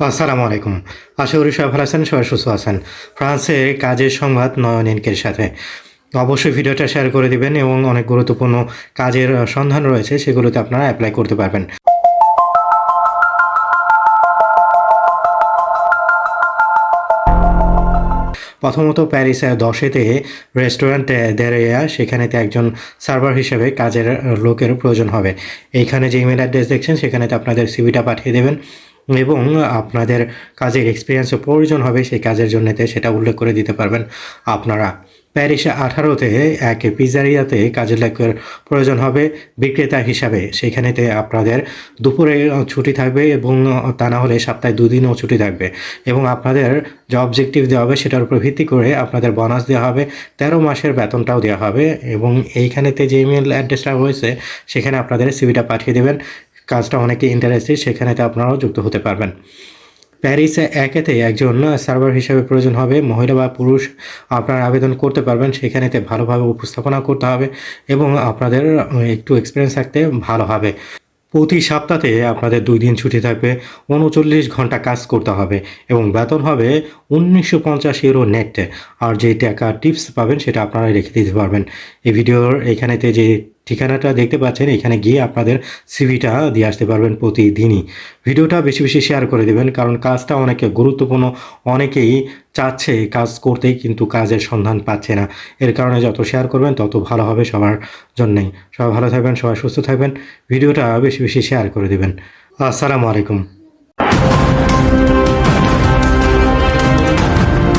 আসসালামু আলাইকুম। আশা করি সবাই ভালো আছেন, সবাই সুস্থ আছেন। ফ্রান্সে কাজের সংবাদ নয়ন এনকের সাথে। অবশ্যই ভিডিওটা শেয়ার করে দিবেন এবং অনেক গুরুত্বপূর্ণ কাজের সন্ধান রয়েছে, সেগুলোতে আপনারা অ্যাপ্লাই করতে পারবেন। প্রথমত প্যারিসে দশেতে রেস্টুরেন্ট দেরেয়া সেখানেতে একজন সার্ভার হিসেবে কাজের লোকের প্রয়োজন হবে। এইখানে যে ইমেল অ্যাড্রেস দেখছেন সেখানেতে আপনাদের সিভিটা পাঠিয়ে দেবেন। এবং আপনাদের কাজের এক্সপিরিয়েন্সও প্রয়োজন হবে, সেই কাজের জন্যতে সেটা উল্লেখ করে দিতে পারবেন। আপনারা প্যারিসে আঠারোতে এক পিজারিয়াতে কাজের লোকের প্রয়োজন হবে বিক্রেতা হিসাবে। সেখানেতে আপনাদের দুপুরে ছুটি থাকবে এবং তা না হলে সপ্তাহে দুদিনও ছুটি থাকবে এবং আপনাদের যে অবজেক্টিভ দেওয়া হবে সেটার উপর ভিত্তি করে আপনাদের বোনাস দেওয়া হবে, তেরো মাসের বেতনটাও দেওয়া হবে এবং এইখানেতে যে ইমেল অ্যাড্রেসটা রয়েছে, সেখানে আপনাদের সিভিটা পাঠিয়ে দেবেন। কাজটা অনেকে ইন্টারেস্টেড সেখানেতে আপনারাও যুক্ত হতে পারবেন। প্যারিসে একেতে একজন সার্ভার হিসেবে প্রয়োজন হবে, মহিলা বা পুরুষ আপনারা আবেদন করতে পারবেন সেখানেতে ভালোভাবে উপস্থাপনা করতে হবে এবং আপনাদের একটু এক্সপিরিয়েন্স থাকতে ভালো হবে। প্রতি সপ্তাহে আপনাদের দুই দিন ছুটি থাকবে, উনচল্লিশ ঘণ্টা কাজ করতে হবে এবং বেতন হবে উনিশশো পঞ্চাশ ইউরো নেট আর যে টাকা টিপস পাবেন সেটা আপনারা রেখে দিতে পারবেন। এই ভিডিওর এখানেতে যে ঠিকানাটা দেখতে পাচ্ছেন, এখানে গিয়ে আপনাদের সিভিটা দিয়ে আসতে পারবেন প্রতিদিনই। ভিডিওটা বেশি বেশি শেয়ার করে দেবেন, কারণ কাজটা অনেকে গুরুত্বপূর্ণ, অনেকেই চাচ্ছে কাজ করতে কিন্তু কাজের সন্ধান পাচ্ছে না। এর কারণে যত শেয়ার করবেন, তত ভালো হবে সবার জন্যেই। সবাই ভালো থাকবেন, সবাই সুস্থ থাকবেন, ভিডিওটা বেশি বেশি শেয়ার করে দেবেন। আসসালামু আলাইকুম।